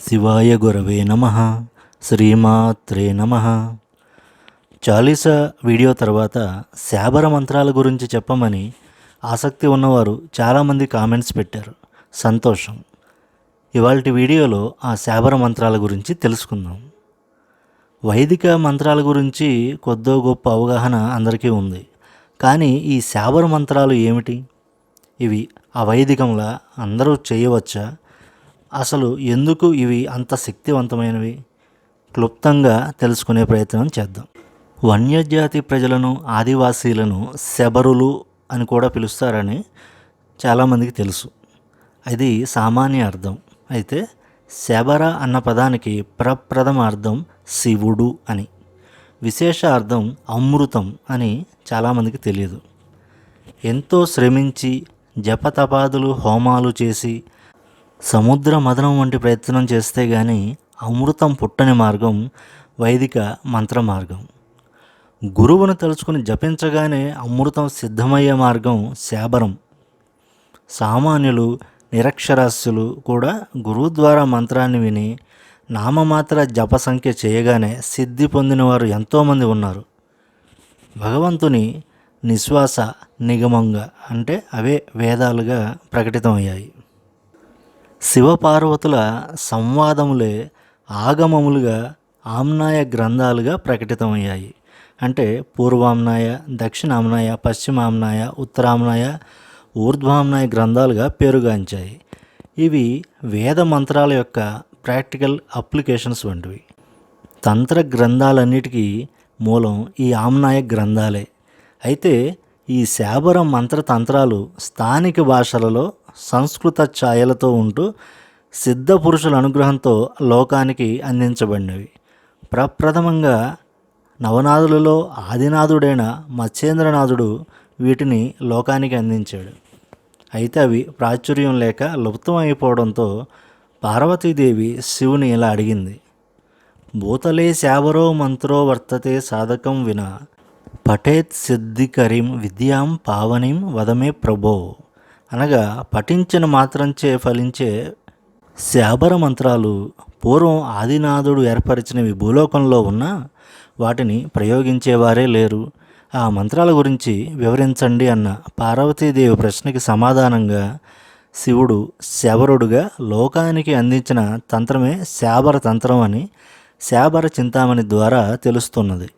శివాయ గురవే నమ. శ్రీమాత్రే నమ. చాలీసా వీడియో తర్వాత శాబర మంత్రాల గురించి చెప్పమని ఆసక్తి ఉన్నవారు చాలామంది కామెంట్స్ పెట్టారు. సంతోషం. ఇవాళ వీడియోలో ఆ శాబర మంత్రాల గురించి తెలుసుకుందాం. వైదిక మంత్రాల గురించి కొద్దో గొప్ప అవగాహన అందరికీ ఉంది. కానీ ఈ శాబర మంత్రాలు ఏమిటి? ఇవి అవైదికంలా అందరూ చేయవచ్చా? అసలు ఎందుకు ఇవి అంత శక్తివంతమైనవి? క్లుప్తంగా తెలుసుకునే ప్రయత్నం చేద్దాం. వన్యజాతి ప్రజలను ఆదివాసీలను శబరులు అని కూడా పిలుస్తారని చాలామందికి తెలుసు. అది సామాన్య అర్థం. అయితే శబర అన్న పదానికి ప్రప్రథమ అర్థం శివుడు అని. విశేష అర్థం అమృతం అని చాలామందికి తెలియదు. ఎంతో శ్రమించి జపతపాదులు హోమాలు చేసి సముద్ర మదనం వంటి ప్రయత్నం చేస్తే గాని అమృతం పుట్టని మార్గం వైదిక మంత్ర మార్గం గురువును తలుచుకుని జపించగానే అమృతం సిద్ధమయ్యే మార్గం శాబరం. సామాన్యులు నిరక్షరాస్యులు కూడా గురువు ద్వారా మంత్రాన్ని విని నామమాత్ర జప సంఖ్య చేయగానే సిద్ధి పొందిన వారు ఎంతోమంది ఉన్నారు. భగవంతుని నిశ్వాస నిగమంగా అంటే అవే వేదాలుగా ప్రకటితమయ్యాయి. శివపార్వతుల సంవాదములే ఆగమములుగా ఆమ్నాయ గ్రంథాలుగా ప్రకటితమయ్యాయి. అంటే పూర్వామ్నాయ దక్షిణామ్నాయ పశ్చిమామ్నాయ ఉత్తరామ్నాయ ఊర్ధ్వామ్నాయ గ్రంథాలుగా పేరుగాంచాయి. ఇవి వేద మంత్రాల యొక్క ప్రాక్టికల్ అప్లికేషన్స్ వంటివి. తంత్ర గ్రంథాలన్నిటికీ మూలం ఈ ఆమ్నాయ గ్రంథాలే. అయితే ఈ శాబర మంత్ర తంత్రాలు స్థానిక భాషలలో సంస్కృత ఛాయలతో ఉంటూ సిద్ధ పురుషుల అనుగ్రహంతో లోకానికి అందించబడినవి. ప్రప్రథమంగా నవనాథులలో ఆదినాథుడైన మత్స్యేంద్రనాథుడు వీటిని లోకానికి అందించాడు. అయితే అవి ప్రాచుర్యం లేక లుప్తం అయిపోవడంతో పార్వతీదేవి శివుని ఇలా అడిగింది. భూతలే శావరో మంత్రో వర్తతే సాధకం వినా పఠేత్ సిద్ధికరీం విద్యాం పావనిం వదమే ప్రభో. అనగా పఠించిన మాత్రంచే ఫలించే శాబర మంత్రాలు పూర్వం ఆదినాథుడు ఏర్పరిచినవి భూలోకంలో ఉన్నా వాటిని ప్రయోగించేవారే లేరు. ఆ మంత్రాల గురించి వివరించండి అన్న పార్వతీదేవి ప్రశ్నకి సమాధానంగా శివుడు శబరుడుగా లోకానికి అందించిన తంత్రమే శాబర తంత్రం అని శాబర చింతామణి ద్వారా తెలుస్తున్నది.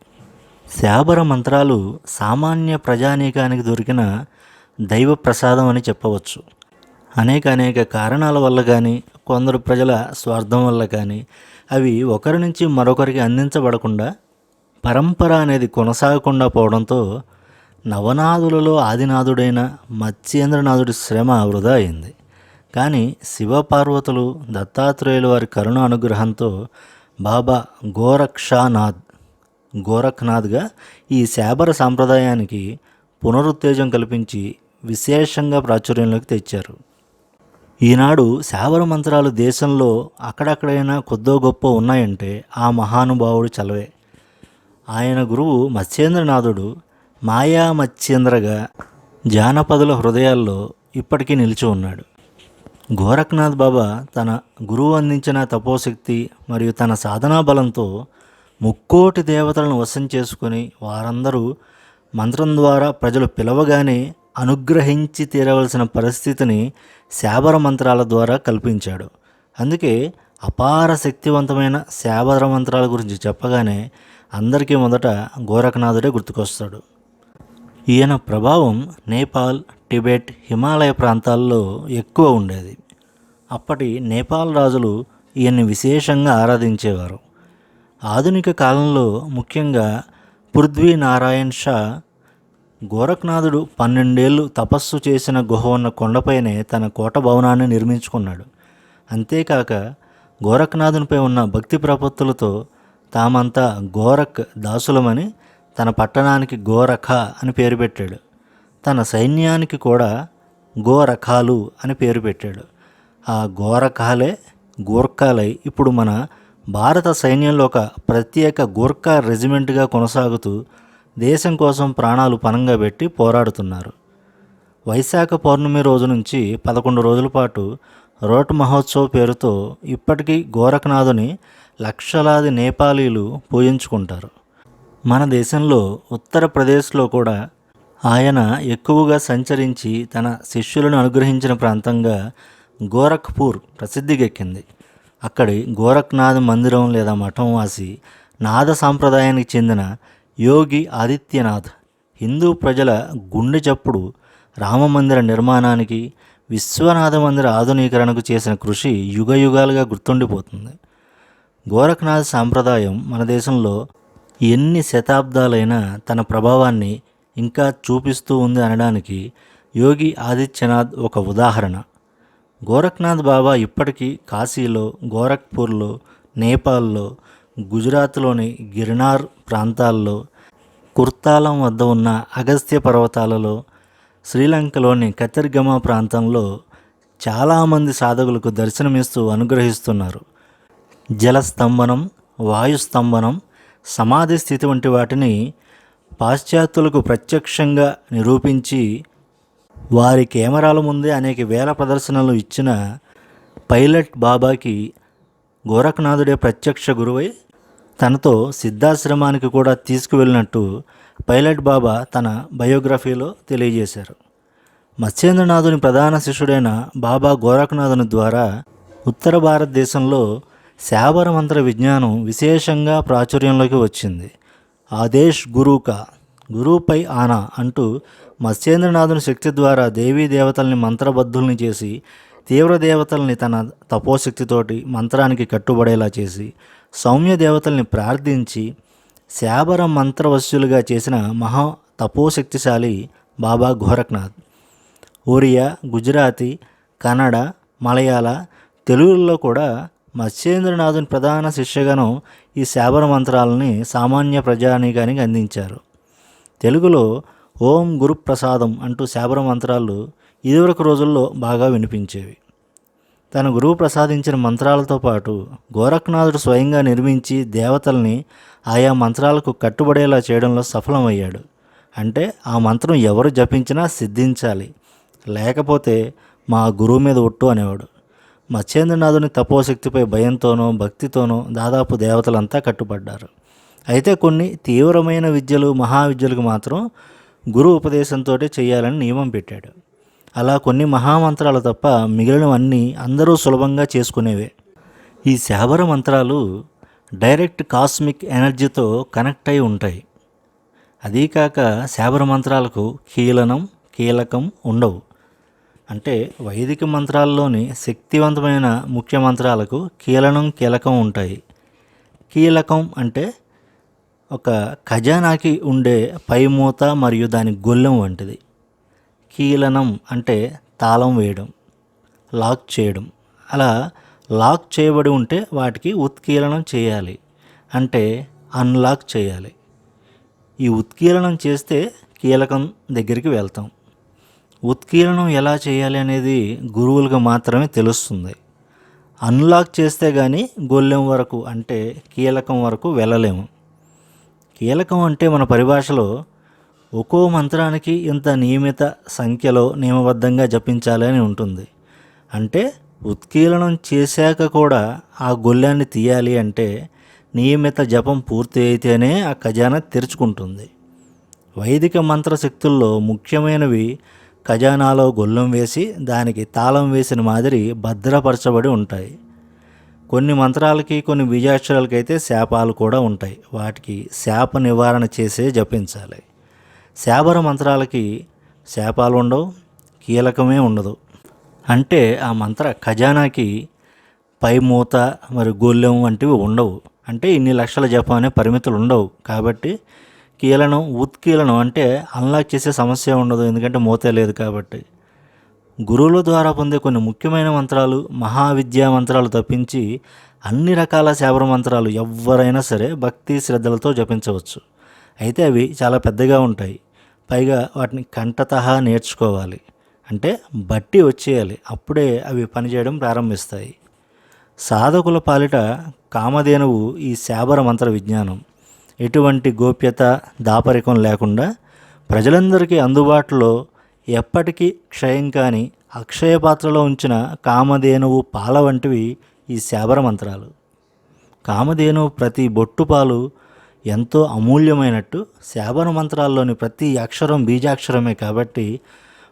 శాబర మంత్రాలు సామాన్య ప్రజానీకానికి దొరికిన దైవ ప్రసాదం అని చెప్పవచ్చు. అనేక అనేక కారణాల వల్ల కానీ కొందరు ప్రజల స్వార్థం వల్ల కానీ అవి ఒకరి నుంచి మరొకరికి అందించబడకుండా పరంపర అనేది కొనసాగకుండా పోవడంతో నవనాథులలో ఆదినాథుడైన మత్స్యేంద్రనాథుడి శ్రమ వృధా అయింది. కానీ శివపార్వతులు దత్తాత్రేయుల వారి కరుణ అనుగ్రహంతో బాబా గోరక్షానాథ్ గోరఖ్నాథ్గా ఈ శాబర సాంప్రదాయానికి పునరుత్తేజం కల్పించి విశేషంగా ప్రాచుర్యంలోకి తెచ్చారు. ఈనాడు శాబర మంత్రాలు దేశంలో అక్కడక్కడైనా కొద్దో గొప్ప ఉన్నాయంటే ఆ మహానుభావుడు చలవే. ఆయన గురువు మత్స్యేంద్రనాథుడు మాయా మత్స్యేంద్రగా జానపదుల హృదయాల్లో ఇప్పటికీ నిలిచి ఉన్నాడు. గోరఖనాథ్ బాబా తన గురువు అందించిన తపోశక్తి మరియు తన సాధనా బలంతో ముక్కోటి దేవతలను వశం చేసుకొని వారందరూ మంత్రం ద్వారా ప్రజలు పిలవగానే అనుగ్రహించి తీరవలసిన పరిస్థితిని శాబర మంత్రాల ద్వారా కల్పించాడు. అందుకే అపార శక్తివంతమైన శాబర మంత్రాల గురించి చెప్పగానే అందరికీ మొదట గోరఖనాథుడే గుర్తుకొస్తాడు. ఈయన ప్రభావం నేపాల్ టిబెట్ హిమాలయ ప్రాంతాల్లో ఎక్కువ ఉండేది. అప్పటి నేపాల్ రాజులు ఈయన్ని విశేషంగా ఆరాధించేవారు. ఆధునిక కాలంలో ముఖ్యంగా పృథ్వీ నారాయణ్ షా గోరఖనాథుడు పన్నెండేళ్ళు తపస్సు చేసిన గుహ ఉన్న కొండపైనే తన కోట భవనాన్ని నిర్మించుకున్నాడు. అంతేకాక గోరఖనాథునిపై ఉన్న భక్తి ప్రపత్తులతో తామంతా గోరఖ్ దాసులమని తన పట్టణానికి గోరఖ అని పేరు పెట్టాడు. తన సైన్యానికి కూడా గోరఖాలు అని పేరు పెట్టాడు. ఆ గోరఖాలే గూర్ఖాలై ఇప్పుడు మన భారత సైన్యంలో ఒక ప్రత్యేక గూర్ఖా రెజిమెంట్గా కొనసాగుతూ దేశం కోసం ప్రాణాలు పనంగా పెట్టి పోరాడుతున్నారు. వైశాఖ పౌర్ణమి రోజు నుంచి పదకొండు రోజుల పాటు రోట్ మహోత్సవ్ పేరుతో ఇప్పటికీ గోరఖనాథుని లక్షలాది నేపాలీలు పూజించుకుంటారు. మన దేశంలో ఉత్తరప్రదేశ్లో కూడా ఆయన ఎక్కువగా సంచరించి తన శిష్యులను అనుగ్రహించిన ప్రాంతంగా గోరఖ్పూర్ ప్రసిద్ధికెక్కింది. అక్కడి గోరఖ్నాథ్ మందిరం లేదా మఠం వాసి నాద సాంప్రదాయానికి చెందిన యోగి ఆదిత్యనాథ్ హిందూ ప్రజల గుండె చప్పుడు రామమందిర నిర్మాణానికి విశ్వనాథ మందిర ఆధునీకరణకు చేసిన కృషి యుగ యుగాలుగా గుర్తుండిపోతుంది. గోరఖనాథ్ సాంప్రదాయం మన దేశంలో ఎన్ని శతాబ్దాలైనా తన ప్రభావాన్ని ఇంకా చూపిస్తూ ఉంది అనడానికి యోగి ఆదిత్యనాథ్ ఒక ఉదాహరణ. గోరఖ్నాథ్ బాబా ఇప్పటికీ కాశీలో గోరఖ్పూర్లో నేపాల్లో గుజరాత్లోని గిర్నార్ ప్రాంతాల్లో కుర్తాలం వద్ద ఉన్న అగస్త్య పర్వతాలలో శ్రీలంకలోని కతిర్గమ ప్రాంతంలో చాలామంది సాధకులకు దర్శనమిస్తూ అనుగ్రహిస్తున్నారు. జలస్తంభనం వాయుస్తంభనం సమాధి స్థితి వంటి వాటిని పాశ్చాత్యులకు ప్రత్యక్షంగా నిరూపించి వారి కెమెరాల ముందే అనేక వేల ప్రదర్శనలు ఇచ్చిన పైలట్ బాబాకి గోరఖనాథుడే ప్రత్యక్ష గురువై తనతో సిద్ధాశ్రమానికి కూడా తీసుకువెళ్ళినట్టు పైలట్ బాబా తన బయోగ్రఫీలో తెలియజేశారు. మత్స్యేంద్రనాథుని ప్రధాన శిష్యుడైన బాబా గోరఖనాథుని ద్వారా ఉత్తర భారతదేశంలో శాబర మంత్ర విజ్ఞానం విశేషంగా ప్రాచుర్యంలోకి వచ్చింది. ఆదేశ్ గురుకా గురువుపై ఆనా అంటూ మత్స్యేంద్రనాథుని శక్తి ద్వారా దేవీ దేవతల్ని మంత్రబద్ధుల్ని చేసి తీవ్ర దేవతల్ని తన తపోశక్తితోటి మంత్రానికి కట్టుబడేలా చేసి సౌమ్య దేవతల్ని ప్రార్థించి శాబర మంత్రవశ్యులుగా చేసిన మహా తపోశక్తిశాలి బాబా గోరఖ్నాథ్. ఒరియా గుజరాతీ కన్నడ మలయాళ తెలుగులో కూడా మత్స్యేంద్రనాథుని ప్రధాన శిష్యగణం ఈ శాబర మంత్రాలని సామాన్య ప్రజానీకానికి అందించారు. తెలుగులో ఓం గురుప్రసాదం అంటూ శాబర మంత్రాలు ఇదివరకు రోజుల్లో బాగా వినిపించేవి. తన గురువు ప్రసాదించిన మంత్రాలతో పాటు గోరఖ్నాథుడు స్వయంగా నిర్మించి దేవతల్ని ఆయా మంత్రాలకు కట్టుబడేలా చేయడంలో సఫలమయ్యాడు. అంటే ఆ మంత్రం ఎవరు జపించినా సిద్ధించాలి. లేకపోతే మా గురువు మీద ఒట్టు అనేవాడు. మత్స్యేంద్రనాథుని తపోశక్తిపై భయంతోనో భక్తితోనో దాదాపు దేవతలంతా కట్టుబడ్డారు. అయితే కొన్ని తీవ్రమైన విద్యలు మహావిద్యలకు మాత్రం గురు ఉపదేశంతో చేయాలని నియమం పెట్టాడు. అలా కొన్ని మహామంత్రాలు తప్ప మిగిలినవన్నీ అందరూ సులభంగా చేసుకునేవే. ఈ శాబర మంత్రాలు డైరెక్ట్ కాస్మిక్ ఎనర్జీతో కనెక్ట్ అయి ఉంటాయి. అదీ కాక శాబర మంత్రాలకు కీలనం కీలకం ఉండవు. అంటే వైదిక మంత్రాల్లోని శక్తివంతమైన ముఖ్య మంత్రాలకు కీలనం కీలకం ఉంటాయి. కీలకం అంటే ఒక ఖజానాకి ఉండే పైమూత మరియు దాని గొల్లెం వంటిది. కీలనం అంటే తాళం వేయడం లాక్ చేయడం. అలా లాక్ చేయబడి ఉంటే వాటికి ఉత్కీలనం చేయాలి అంటే అన్లాక్ చేయాలి. ఈ ఉత్కీలనం చేస్తే కీలకం దగ్గరికి వెళ్తాం. ఉత్కీలనం ఎలా చేయాలి అనేది గురువులకు మాత్రమే తెలుస్తుంది. అన్లాక్ చేస్తే కానీ గొల్లెం వరకు అంటే కీలకం వరకు వెళ్ళలేము. కీలకం అంటే మన పరిభాషలో ఒక్కో మంత్రానికి ఇంత నియమిత సంఖ్యలో నియమబద్ధంగా జపించాలి అని ఉంటుంది. అంటే ఉత్కీలనం చేశాక కూడా ఆ గొల్లాన్ని తీయాలి అంటే నియమిత జపం పూర్తి అయితేనే ఆ ఖజానా తెరుచుకుంటుంది. వైదిక మంత్రశక్తుల్లో ముఖ్యమైనవి ఖజానాలో గొల్లం వేసి దానికి తాళం వేసిన మాదిరి భద్రపరచబడి ఉంటాయి. కొన్ని మంత్రాలకి కొన్ని బీజాక్షరాలకైతే శాపాలు కూడా ఉంటాయి. వాటికి శాప నివారణ చేసే జపించాలి. శాబర మంత్రాలకి శాపాలు ఉండవు కీలకమే ఉండదు. అంటే ఆ మంత్ర ఖజానాకి పై మూత మరి గోల్యం వంటివి ఉండవు. అంటే ఇన్ని లక్షల జపం అనే పరిమితులు ఉండవు. కాబట్టి కీలనం ఉత్కీలనం అంటే అన్లాక్ చేసే సమస్య ఉండదు. ఎందుకంటే మూతే లేదు కాబట్టి. గురువుల ద్వారా పొందే కొన్ని ముఖ్యమైన మంత్రాలు మహావిద్యా మంత్రాలు తప్పించి అన్ని రకాల శాబర మంత్రాలు ఎవరైనా సరే భక్తి శ్రద్ధలతో జపించవచ్చు. అయితే అవి చాలా పెద్దగా ఉంటాయి. పైగా వాటిని కంటతహా నేర్చుకోవాలి. అంటే బట్టి వచ్చేయాలి. అప్పుడే అవి పనిచేయడం ప్రారంభిస్తాయి. సాధకుల పాలిట కామధేనువు ఈ శాబర మంత్ర విజ్ఞానం. ఎటువంటి గోప్యత దాపరికం లేకుండా ప్రజలందరికీ అందుబాటులో ఎప్పటికీ క్షయం కాని అక్షయ పాత్రలో ఉంచిన కామధేనువు పాల వంటివి ఈ శాబర మంత్రాలు. కామధేనువు ప్రతి బొట్టు పాలు ఎంతో అమూల్యమైనట్టు శాబర మంత్రాల్లోని ప్రతి అక్షరం బీజాక్షరమే కాబట్టి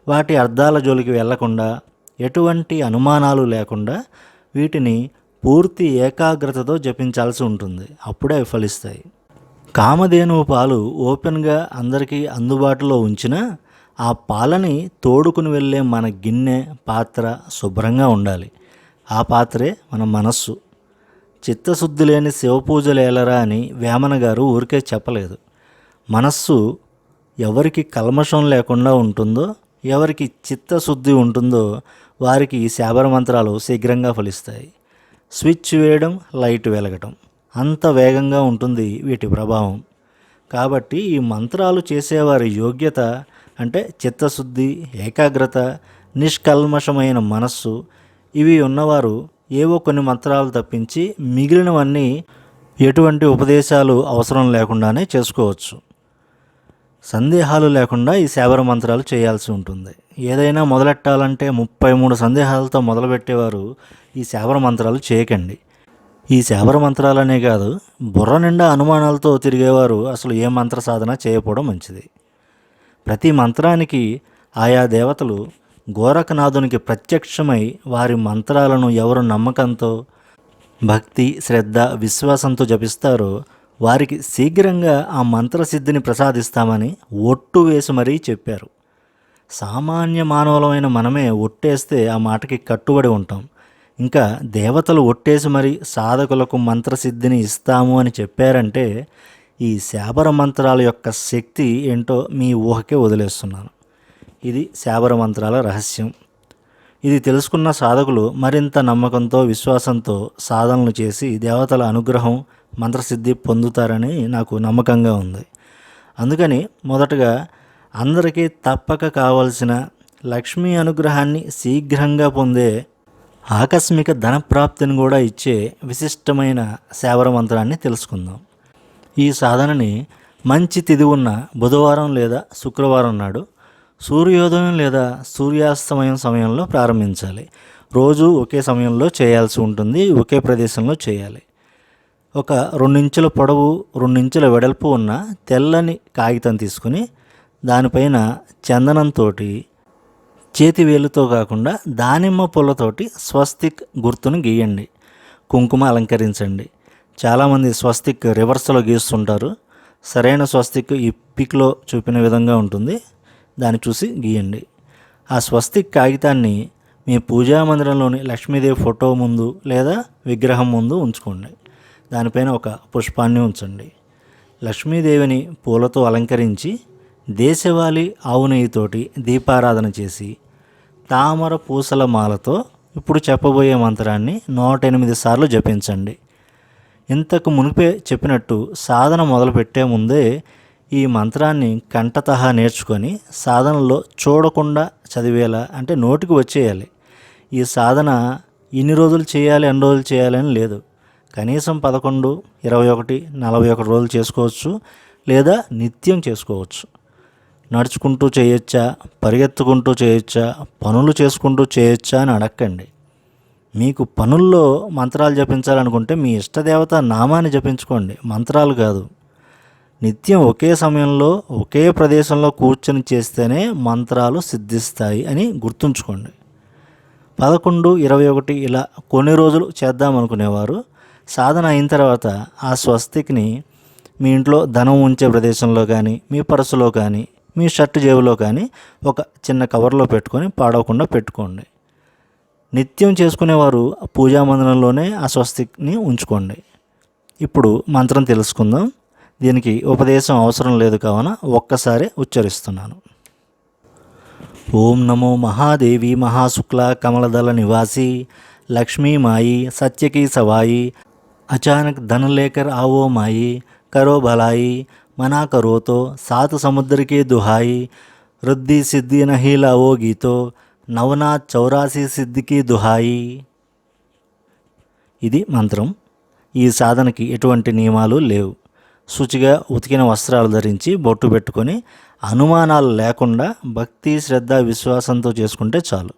వాటి అర్థాల జోలికి వెళ్ళకుండా ఎటువంటి అనుమానాలు లేకుండా వీటిని పూర్తి ఏకాగ్రతతో జపించాల్సి ఉంటుంది. అప్పుడే అవి ఫలిస్తాయి. కామధేనువు పాలు ఓపెన్గా అందరికీ అందుబాటులో ఉంచినా ఆ పాలని తోడుకుని వెళ్ళే మన గిన్నె పాత్ర శుభ్రంగా ఉండాలి. ఆ పాత్రే మన మనస్సు. చిత్తశుద్ధి లేని శివపూజలేలరా అని వేమన గారు ఊరికే చెప్పలేదు. మనస్సు ఎవరికి కల్మషం లేకుండా ఉంటుందో ఎవరికి చిత్తశుద్ధి ఉంటుందో వారికి ఈ శాబర మంత్రాలు శీఘ్రంగా ఫలిస్తాయి. స్విచ్ వేయడం లైట్ వెలగటం. అంత వేగంగా ఉంటుంది వీటి ప్రభావం. కాబట్టి ఈ మంత్రాలు చేసేవారి యోగ్యత అంటే చిత్తశుద్ధి ఏకాగ్రత నిష్కల్మషమైన మనస్సు ఇవి ఉన్నవారు ఏవో కొన్ని మంత్రాలు తప్పించి మిగిలినవన్నీ ఎటువంటి ఉపదేశాలు అవసరం లేకుండానే చేసుకోవచ్చు. సందేహాలు లేకుండా ఈ శాబర మంత్రాలు చేయాల్సి ఉంటుంది. ఏదైనా మొదలెట్టాలంటే ముప్పై మూడు సందేహాలతో మొదలుపెట్టేవారు ఈ శాబర మంత్రాలు చేయకండి. ఈ శాబర మంత్రాలనే కాదు బుర్ర నిండా అనుమానాలతో తిరిగేవారు అసలు ఏ మంత్ర సాధన చేయకపోవడం మంచిది. ప్రతి మంత్రానికి ఆయా దేవతలు గోరఖనాథునికి ప్రత్యక్షమై వారి మంత్రాలను ఎవరు నమ్మకంతో భక్తి శ్రద్ధ విశ్వాసంతో జపిస్తారో వారికి శీఘ్రంగా ఆ మంత్రసిద్ధిని ప్రసాదిస్తామని ఒట్టు వేసి మరీ చెప్పారు. సామాన్య మానవులమైన మనమే ఒట్టేస్తే ఆ మాటకి కట్టుబడి ఉంటాం. ఇంకా దేవతలు ఒట్టేసి మరి సాధకులకు మంత్రసిద్ధిని ఇస్తాము అని చెప్పారంటే ఈ శాబర మంత్రాల యొక్క శక్తి ఏంటో మీ ఊహకే వదిలేస్తున్నాను. ఇది శాబర మంత్రాల రహస్యం. ఇది తెలుసుకున్న సాధకులు మరింత నమ్మకంతో విశ్వాసంతో సాధనలు చేసి దేవతల అనుగ్రహం మంత్రసిద్ధి పొందుతారని నాకు నమ్మకంగా ఉంది. అందుకని మొదటగా అందరికీ తప్పక కావలసిన లక్ష్మీ అనుగ్రహాన్ని శీఘ్రంగా పొందే ఆకస్మిక ధనప్రాప్తిని కూడా ఇచ్చే విశిష్టమైన శావర మంత్రాన్ని తెలుసుకుందాం. ఈ సాధనని మంచి తిది ఉన్న బుధవారం లేదా శుక్రవారం నాడు సూర్యోదయం లేదా సూర్యాస్తమయం సమయంలో ప్రారంభించాలి. రోజు ఒకే సమయంలో చేయాల్సి ఉంటుంది ఒకే ప్రదేశంలో చేయాలి. ఒక రెండించుల పొడవు రెండించుల వెడల్పు ఉన్న తెల్లని కాగితం తీసుకుని దానిపైన చందనంతో చేతి వేలుతో కాకుండా దానిమ్మ పూలతోటి స్వస్తిక్ గుర్తును గీయండి. కుంకుమ అలంకరించండి. చాలామంది స్వస్తిక్ రివర్స్లో గీస్తుంటారు. సరైన స్వస్తిక్ ఈ పిక్లో చూపిన విధంగా ఉంటుంది. దాన్ని చూసి గీయండి. ఆ స్వస్తిక్ కాగితాన్ని మీ పూజా మందిరంలోని లక్ష్మీదేవి ఫోటో ముందు లేదా విగ్రహం ముందు ఉంచుకోండి. దానిపైన ఒక పుష్పాన్ని ఉంచండి. లక్ష్మీదేవిని పూలతో అలంకరించి దేశవాళీ ఆవు నెయ్యితోటి దీపారాధన చేసి తామర పూసల మాలతో ఇప్పుడు చెప్పబోయే మంత్రాన్ని నూట ఎనిమిది సార్లు జపించండి. ఇంతకు మునిపే చెప్పినట్టు సాధన మొదలుపెట్టే ముందే ఈ మంత్రాన్ని కంఠతహా నేర్చుకొని సాధనలో చూడకుండా చదివేలా అంటే నోటికి వచ్చేయాలి. ఈ సాధన ఇన్ని రోజులు చేయాలి ఎన్ని రోజులు చేయాలని లేదు. కనీసం పదకొండు ఇరవై ఒకటి నలభై ఒకటి రోజులు చేసుకోవచ్చు లేదా నిత్యం చేసుకోవచ్చు. నడుచుకుంటూ చేయొచ్చా? పరిగెత్తుకుంటూ చేయొచ్చా? పనులు చేసుకుంటూ చేయొచ్చా అని అడక్కండి. మీకు పనుల్లో మంత్రాలు జపించాలనుకుంటే మీ ఇష్టదేవత నామాన్ని జపించుకోండి. మంత్రాలు కాదు. నిత్యం ఒకే సమయంలో ఒకే ప్రదేశంలో కూర్చొని చేస్తేనే మంత్రాలు సిద్ధిస్తాయి అని గుర్తుంచుకోండి. పదకొండు ఇరవై ఒకటి ఇలా కొన్ని రోజులు చేద్దామనుకునేవారు. సాధన అయిన తర్వాత ఆ స్వస్తిక్ని మీ ఇంట్లో ధనం ఉంచే ప్రదేశంలో కానీ మీ పర్సులో కానీ మీ షర్ట్ జేబులో కానీ ఒక చిన్న కవర్లో పెట్టుకొని పాడవకుండా పెట్టుకోండి. నిత్యం చేసుకునేవారు పూజా మందిరంలోనే ఆ స్వస్తిక్ని ఉంచుకోండి. ఇప్పుడు మంత్రం తెలుసుకుందాం. దీనికి ఉపదేశం అవసరం లేదు కావున ఒక్కసారి ఉచ్చరిస్తున్నాను. ఓం నమో మహాదేవి మహాశుక్ల కమలదళ నివాసి లక్ష్మీమాయి సత్యకి సవాయి అచానక్ ధనలేకర్ ఆవో మాయి కరో బలాయి మనా కరోతో సాత సముద్రకే దుహాయి రుద్ది సిద్ధి నహీల ఓ గీతో నవనాథ్ చౌరాసి సిద్ధికి దుహాయి. ఇది మంత్రం. ఈ సాధనకి ఎటువంటి నియమాలు లేవు. శుచిగా ఉతికిన వస్త్రాలు ధరించి బొట్టు పెట్టుకొని అనుమానాలు లేకుండా భక్తి శ్రద్ధ విశ్వాసంతో చేసుకుంటే చాలు.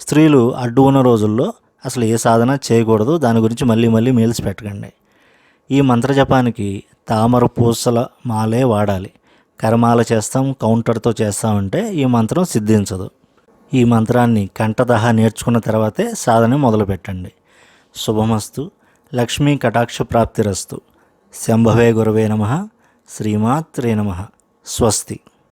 స్త్రీలు అడ్డు ఉన్న రోజుల్లో అసలు ఏ సాధన చేయకూడదు. దాని గురించి మళ్ళీ మళ్ళీ మెయిల్స్ పెట్టకండి. ఈ మంత్రజపానికి తామర పూసల మాలే వాడాలి. కరమాల చేస్తాం కౌంటర్తో చేస్తామంటే ఈ మంత్రం సిద్ధించదు. ఈ మంత్రాన్ని కంఠదహ నేర్చుకున్న తర్వాతే సాధన మొదలుపెట్టండి. శుభమస్తు. లక్ష్మీ కటాక్ష ప్రాప్తిరస్తు. శంభవే గురవే నమ. శ్రీమాత్రే నమ. స్వస్తి.